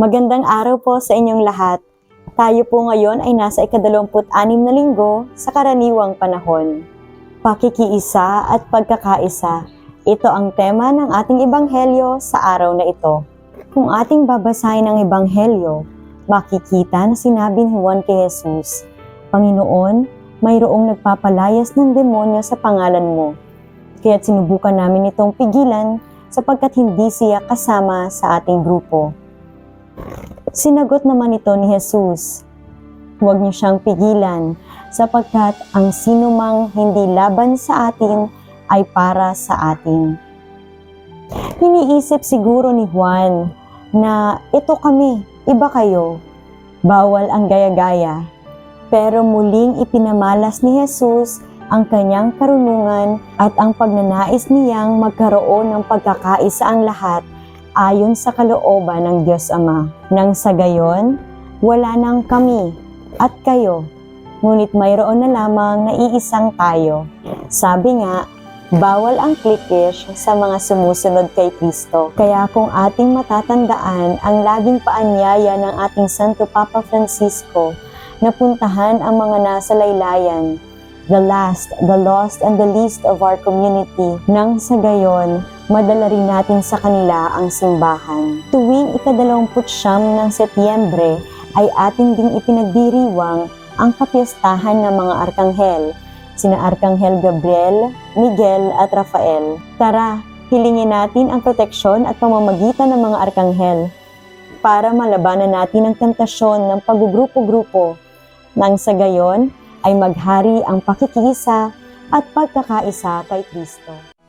Magandang araw po sa inyong lahat. Tayo po ngayon ay nasa ikadalawamput-anim na linggo sa karaniwang panahon. Pakikiisa at pagkakaisa. Ito ang tema ng ating ebanghelyo sa araw na ito. Kung ating babasahin ang ebanghelyo, makikita na sinabi ni Juan kay Jesus, Panginoon, mayroong nagpapalayas ng demonyo sa pangalan mo. Kaya't sinubukan namin itong pigilan sapagkat hindi siya kasama sa ating grupo. Sinagot naman ito ni Jesus, Huwag niyo siyang pigilan sapagkat ang sinumang hindi laban sa atin ay para sa atin. Iniisip siguro ni Juan na ito kami, iba kayo. Bawal ang gaya-gaya. Pero muling ipinamalas ni Jesus ang kanyang karunungan at ang pagnanais niyang magkaroon ng pagkakaisa ang lahat ayon sa kalooban ng Diyos Ama. Nang sa gayon, wala nang kami at kayo, ngunit mayroon na lamang na iisang tayo. Sabi nga, bawal ang cliquish sa mga sumusunod kay Kristo. Kaya kung ating matatandaan ang laging paanyaya ng ating Santo Papa Francisco na puntahan ang mga nasa laylayan, the last, the lost, and the least of our community, nang sa gayon, madala rin natin sa kanila ang simbahan. Tuwing ikadalawamput siyam ng Setyembre ay atin ding ipinagdiriwang ang kapiyastahan ng mga arkanghel, sina Arkanghel Gabriel, Miguel at Rafael. Tara, hilingin natin ang proteksyon at pamamagitan ng mga arkanghel para malabanan natin ang tentasyon ng paggugrupo-grupo nang sa gayon ay maghari ang pakikiisa at pagkakaisa kay Kristo.